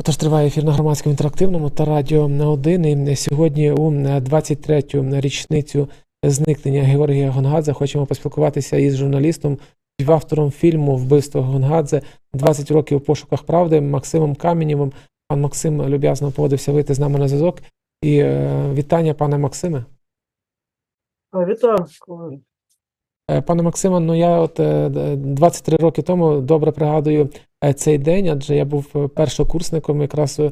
Отож триває ефір на громадському інтерактивному та радіо на 1. І сьогодні у 23-ю річницю зникнення Георгія Гонгадзе хочемо поспілкуватися із журналістом, автором фільму Вбивство Гонгадзе 20 років у пошуках правди Максимом Каменєвим. Пан Максим люб'язно погодився вийти з нами на зв'язок. І е, вітання, пане Максиме. Вітаю, Пане Максиме, ну я от е, 23 роки тому добре пригадую е, цей день, адже я був е, першокурсником якраз е,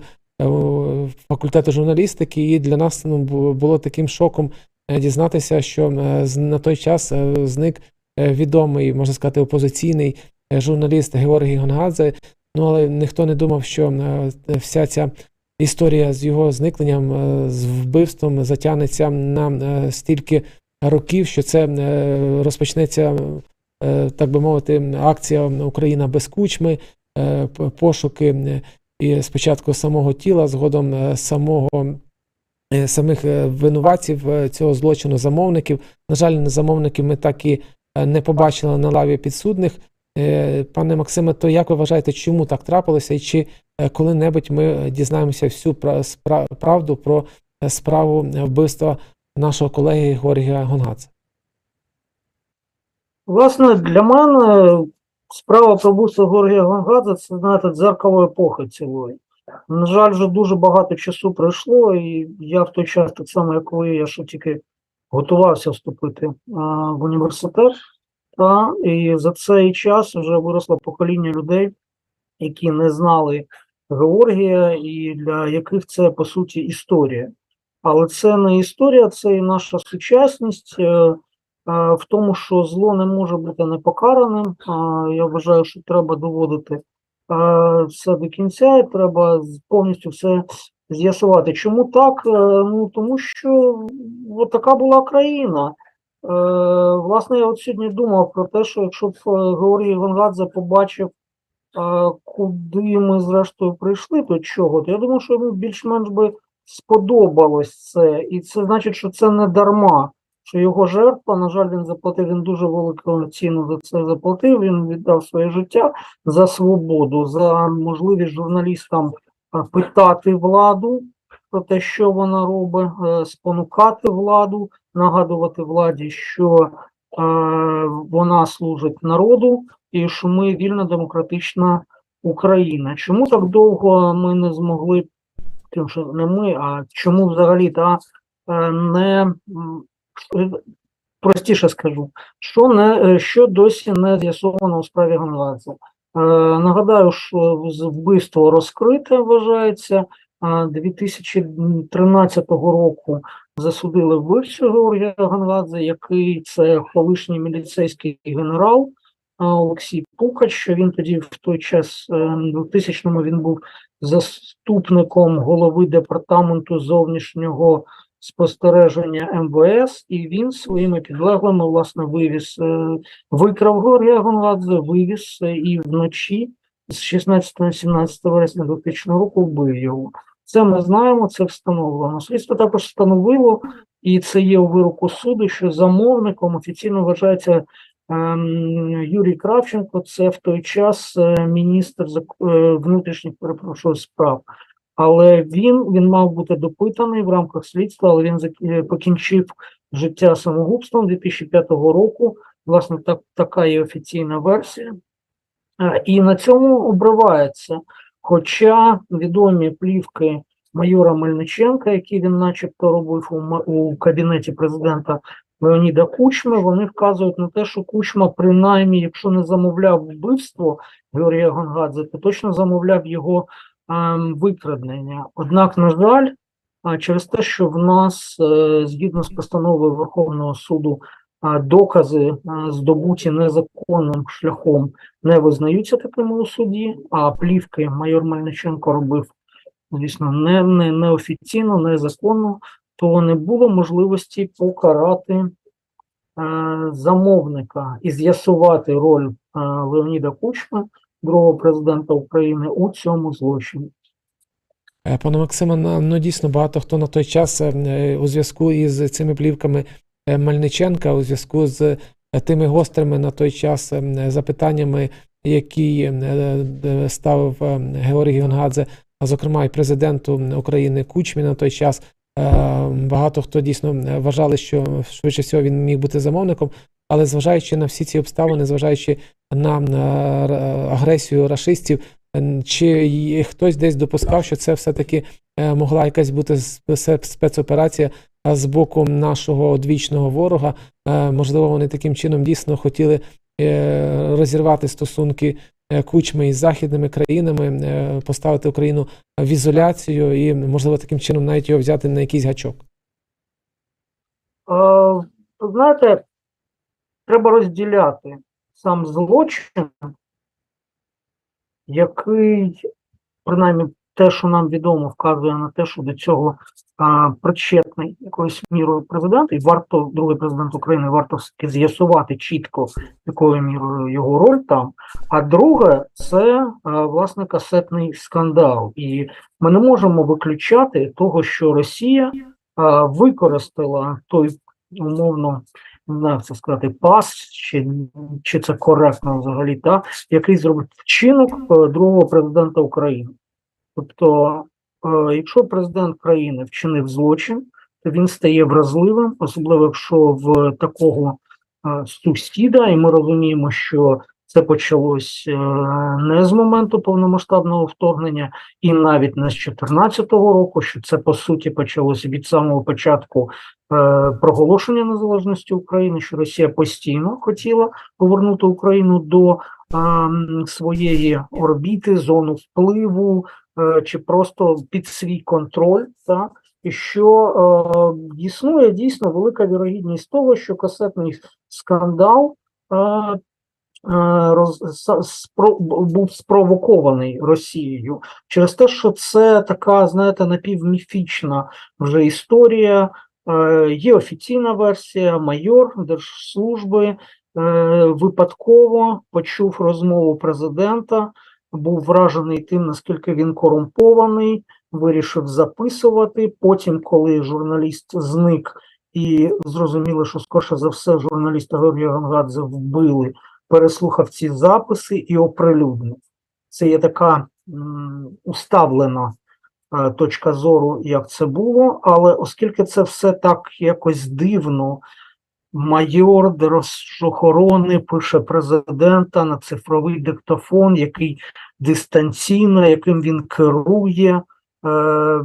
факультету журналістики, і для нас ну, було таким шоком е, дізнатися, що е, на той час е, зник е, відомий, можна сказати, опозиційний е, журналіст Георгій Гонгадзе. Ну але ніхто не думав, що е, вся ця історія з його зникненням, е, з вбивством затягнеться на е, стільки років, що це е, розпочнеться, е, так би мовити, акція Україна без кучми, е, пошуки і спочатку самого тіла, згодом самого. Самих винуватців цього злочину, замовників. На жаль, замовників ми так і не побачили на лаві підсудних. Пане Максиме, то як ви вважаєте, чому так трапилося, і чи коли-небудь ми дізнаємося всю правду про справу вбивства нашого колеги Георгія Гонгадзе? Власне, для мене справа про вбивство Георгія Гонгадзе це, знаєте, дзеркало епохи цілої. На жаль, вже дуже багато часу пройшло, і я в той час, так само, як ви, я ще тільки готувався вступити а, в університет. Та, і за цей час вже виросло покоління людей, які не знали Георгія, і для яких це по суті історія. Але це не історія, це і наша сучасність е, е, в тому, що зло не може бути непокараним. Я вважаю, що треба доводити е, все до кінця, і треба повністю все з'ясувати. Чому так? Ну тому що от така була країна. Власне, я от сьогодні думав про те, що якщо б Георгій Гонгадзе побачив, куди ми зрештою прийшли, до чого, то я думаю, що йому більш-менш би сподобалось це. І це значить, що це не дарма, що його жертва, на жаль, він заплатив, він дуже велику ціну за це заплатив, він віддав своє життя за свободу, за можливість журналістам е, питати владу про те, що вона робить, е, спонукати владу, нагадувати владі, що е, вона служить народу і що ми вільна демократична Україна. Чому так довго ми не змогли, тим, що не ми, а чому взагалі та е, не простіше скажу, що не е, що досі не з'ясовано у справі Ганвадзе? Е, нагадаю, що вбивство розкрите вважається. А 2013 року засудили вбивцю Георгія Ганвадзе, який це колишній міліцейський генерал Олексій Пукач. Він тоді в той час, е, 2000-му, він був заступником голови департаменту зовнішнього спостереження МВС, і він своїми підлеглими власне вивіз, е, викрав Георгія Гонгадзе, вивіз е, і вночі з 16 на 17 вересня 2000 року вбив його. Це ми знаємо, це встановлено. Слідство також встановило, і це є у вироку суду, що замовником офіційно вважається Юрій Кравченко. Це в той час е, міністр е, внутрішніх перепрошую справ. Але він, він мав бути допитаний в рамках слідства, але він е, покінчив життя самогубством 2005 року. Власне, так, така є офіційна версія. І на цьому обривається. Хоча відомі плівки майора Мельниченка, які він начебто робив у, у кабінеті президента Леоніда Кучми, вони вказують на те, що Кучма, принаймні, якщо не замовляв вбивство Георгія Гонгадзе, то точно замовляв його ем, викрадення. Однак, на жаль, через те, що в нас, е, згідно з постановою Верховного суду, докази здобуті незаконним шляхом не визнаються такими у суді, а плівки майор Мельниченко робив, звісно, не, не, неофіційно, незаконно, то не було можливості покарати е, замовника і з'ясувати роль е, Леоніда Кучма, другого президента України, у цьому злочині. Е, Пане Максиме, ну дійсно багато хто на той час у зв'язку із цими плівками Мельниченка, у зв'язку з тими гострими на той час запитаннями, які ставив Георгій Гонгадзе а зокрема і президенту України Кучмі на той час. Е, Багато хто дійсно е, вважали, що швидше всього він міг бути замовником, але зважаючи на всі ці обставини, зважаючи на, на агресію рашистів, е, чи хтось десь допускав, що це все-таки е, могла якась бути спецоперація з боку нашого одвічного ворога. Е, Можливо, вони таким чином дійсно хотіли е, розірвати стосунки е, кучми із західними країнами, е, поставити Україну в ізоляцію і, можливо, таким чином навіть його взяти на якийсь гачок. О, знаєте, треба розділяти сам злочин, який, принаймні, те, що нам відомо, вказує на те, що до цього а, причетний якоюсь мірою президент, і варто, другий президент України, варто все-таки з'ясувати чітко, якою мірою його роль там. А друге, це а, власне касетний скандал. І ми не можемо виключати того, що Росія а, використала той умовно, не знаю, це сказати, пас, чи, чи це коректно взагалі, та, який зробив вчинок е, другого президента України. Тобто, е, якщо президент країни вчинив злочин, то він стає вразливим, особливо якщо в такого е, сусіда, і ми розуміємо, що це почалось е, не з моменту повномасштабного вторгнення, і навіть не з 2014 року, що це по суті почалося від самого початку проголошення незалежності України, що Росія постійно хотіла повернути Україну до ем, своєї орбіти, зону впливу чи просто під свій контроль, так? і що е, існує дійсно велика вірогідність того, що касетний скандал е, е, роз, спро, був спровокований Росією через те, що це така, знаєте, напівміфічна вже історія. Е, Є офіційна версія, майор держслужби е, випадково почув розмову президента, був вражений тим, наскільки він корумпований, вирішив записувати. Потім, коли журналіст зник і зрозуміло, що скорше за все журналіста Георгія Гонгадзе вбили, переслухав ці записи і оприлюднив. Це є така м, уставлена е, точка зору, як це було, але оскільки це все так якось дивно, майор держохорони пише президента на цифровий диктофон, який дистанційно, яким він керує. Е,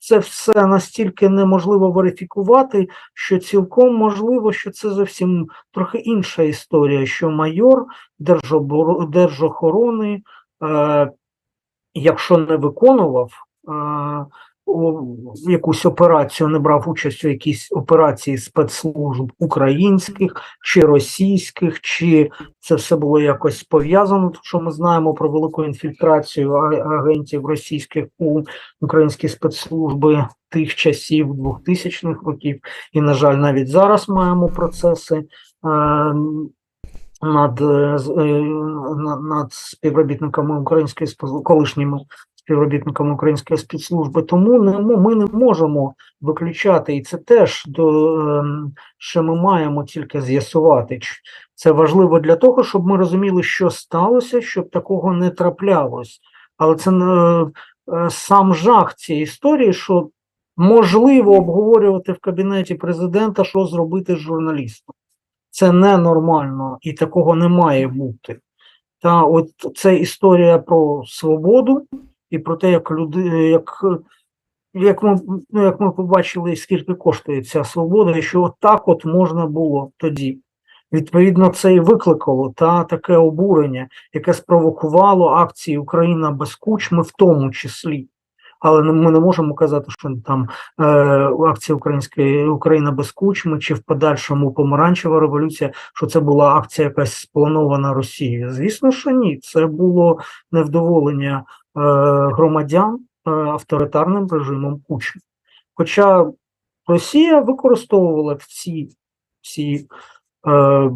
це все настільки неможливо верифікувати, що цілком можливо, що це зовсім трохи інша історія, що майор держохорони, е, якщо не виконував е, о, якусь операцію, не брав участь у якійсь операції спецслужб українських чи російських, чи це все було якось пов'язано, що ми знаємо про велику інфільтрацію агентів російських у українські спецслужби тих часів 2000-х років, і, на жаль, навіть зараз маємо процеси. е, Над, е, е, на- над співробітниками української колишніми співробітниками української спецслужби, тому не ми не можемо виключати, і це теж до ем, що ми маємо тільки з'ясувати. Це важливо для того, щоб ми розуміли, що сталося, щоб такого не траплялось. Але це не е, сам жах цієї історії, що можливо обговорювати в кабінеті президента, що зробити з журналістом. Це ненормально і такого не має бути. Та от це історія про свободу і про те, як люди, як, як, ми, ну, як ми побачили, скільки коштує ця свобода, і що так от можна було тоді. Відповідно, це і викликало та таке обурення, яке спровокувало акції Україна без кучми, в тому числі. Але ми не можемо казати, що там е, акція Української Україна без кучми чи в подальшому помаранчева революція, що це була акція якась спланована Росією. Звісно, що ні. Це було невдоволення е, громадян е, авторитарним режимом Кучми. Хоча Росія використовувала всі, всі е,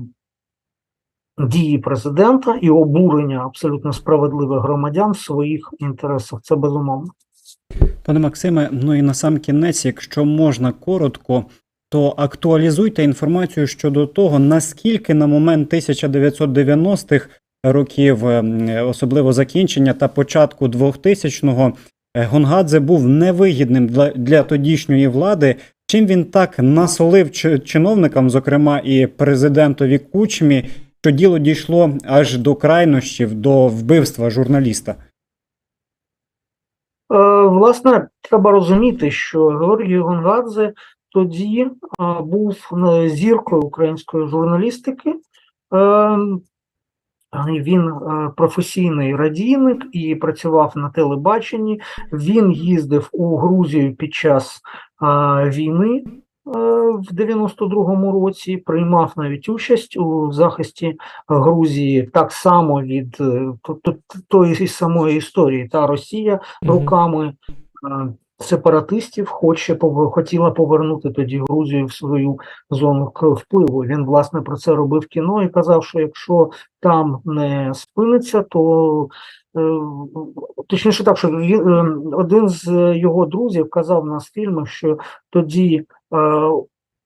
дії президента і обурення абсолютно справедливих громадян в своїх інтересах. Це безумовно. Пане Максиме, ну і на сам кінець, якщо можна коротко, то актуалізуйте інформацію щодо того, наскільки на момент 1990-х років, е, особливо закінчення та початку 2000-го, е, Гонгадзе був невигідним для, для тодішньої влади. Чим він так насолив чи- чиновникам, зокрема і президентові Кучмі, що діло дійшло аж до крайнощів, до вбивства журналіста? Е, Власне, треба розуміти, що Георгій Гонгадзе тоді е, був е, зіркою української журналістики. Він професійний радійник і працював на телебаченні. Він їздив у Грузію під час війни в 92-му році, приймав навіть участь у захисті Грузії так само від е, то- то- тої самої історії. Та Росія руками е, сепаратистів хоче хотіла повернути тоді Грузію в свою зону впливу. Він власне про це робив кіно і казав, що якщо там не спиниться, то е, точніше так, що він е, один з його друзів казав на фільмах, що тоді. Е,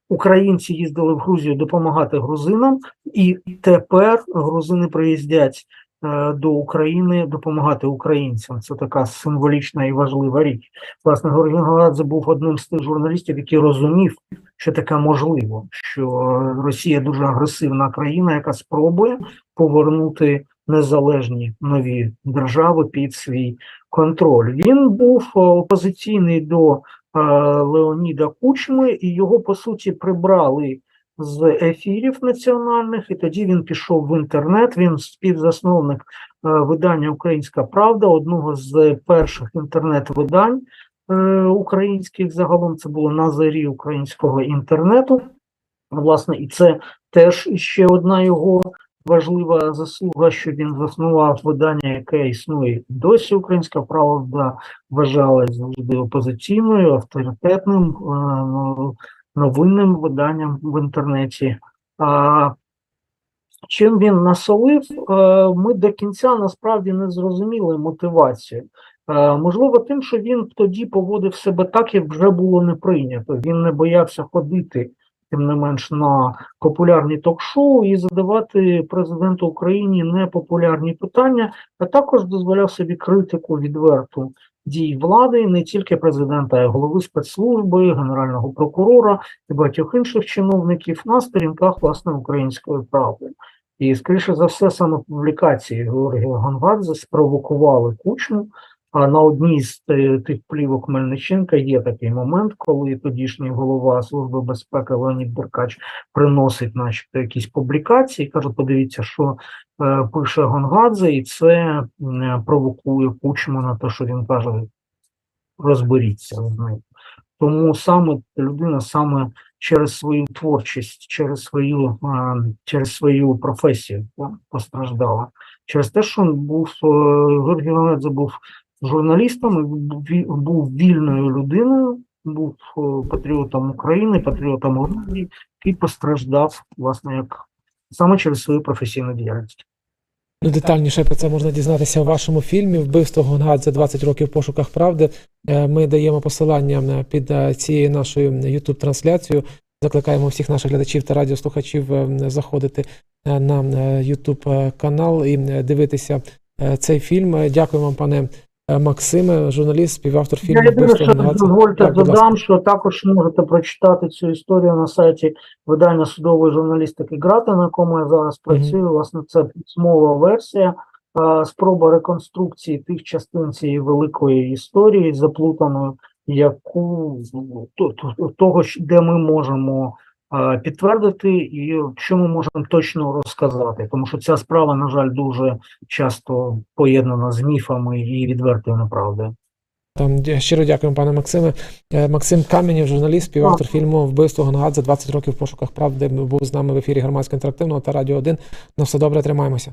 Українці їздили в Грузію допомагати грузинам, і тепер грузини приїздять е, до України допомагати українцям. Це така символічна і важлива річ. Власне, Георгій Галадзе був одним з тих журналістів, який розумів, що таке можливо, що Росія дуже агресивна країна, яка спробує повернути незалежні нові держави під свій контроль. Він був е, опозиційний до Леоніда Кучми, і його по суті прибрали з ефірів національних, і тоді він пішов в інтернет. Він співзасновник е, видання Українська Правда, одного з перших інтернет-видань е, українських. Загалом це було на зарі українського інтернету. Власне, і це теж ще одна його важлива заслуга, що він заснував видання, яке існує досі. Українська правда вважалась завжди опозиційною, авторитетним е, ну, новинним виданням в інтернеті. А чим він насолив, е, ми до кінця насправді не зрозуміли мотивацію. Е, Можливо, тим, що він тоді поводив себе так, як вже було не прийнято. Він не боявся ходити, тим не менш, на популярні ток-шоу і задавати президенту України непопулярні питання, а також дозволяв собі критику відверту дій влади, не тільки президента, а й голови спецслужби, генерального прокурора і багатьох інших чиновників на сторінках власне української правди. І, скоріше за все, саме публікації Георгія Гонгадзе спровокували кучму. А на одній з е, тих плівок Мельниченка є такий момент, коли тодішній голова Служби безпеки Леонід Деркач приносить, начебто, якісь публікації, каже: подивіться, що е, пише Гонгадзе, і це провокує кучму на те, що він каже: розберіться з ним. Тому саме людина саме через свою творчість, через свою, а, через свою професію да, постраждала. Через те, що він був е, Георгій Ганедзе був журналістом, був вільною людиною, був е, патріотом України, патріотом Грузії, який постраждав, власне, як саме через свою професійну діяльність. Ну, детальніше про це можна дізнатися у вашому фільмі Вбивство Гонгадзе 20 років в пошуках правди. Е, Ми даємо посилання е, під цією нашою youtube трансляцією Закликаємо всіх наших глядачів та радіослухачів заходити на YouTube канал і дивитися цей фільм. Дякую вам, пане е, Максиме, журналіст, співавтор Я фільму єдине, Вбивство що дозвольте Так, додам, що також можете прочитати цю історію на сайті видання судової журналістики Грати, на якому я зараз працюю. Власне, це підсумова версія, спроба реконструкції тих частин цієї великої історії, заплутаної, яку то- того, де ми можемо підтвердити, і що ми можемо точно розказати, тому що ця справа, на жаль, дуже часто поєднана з міфами і відвертою неправдою. Там щиро дякуємо, пане Максиме. Е, Максим Кам'янів, журналіст, співавтор фільму Вбивство Гонгадзе 20 років в пошуках правди. Був з нами в ефірі громадсько інтерактивного та радіо 1. На все добре, тримаємося.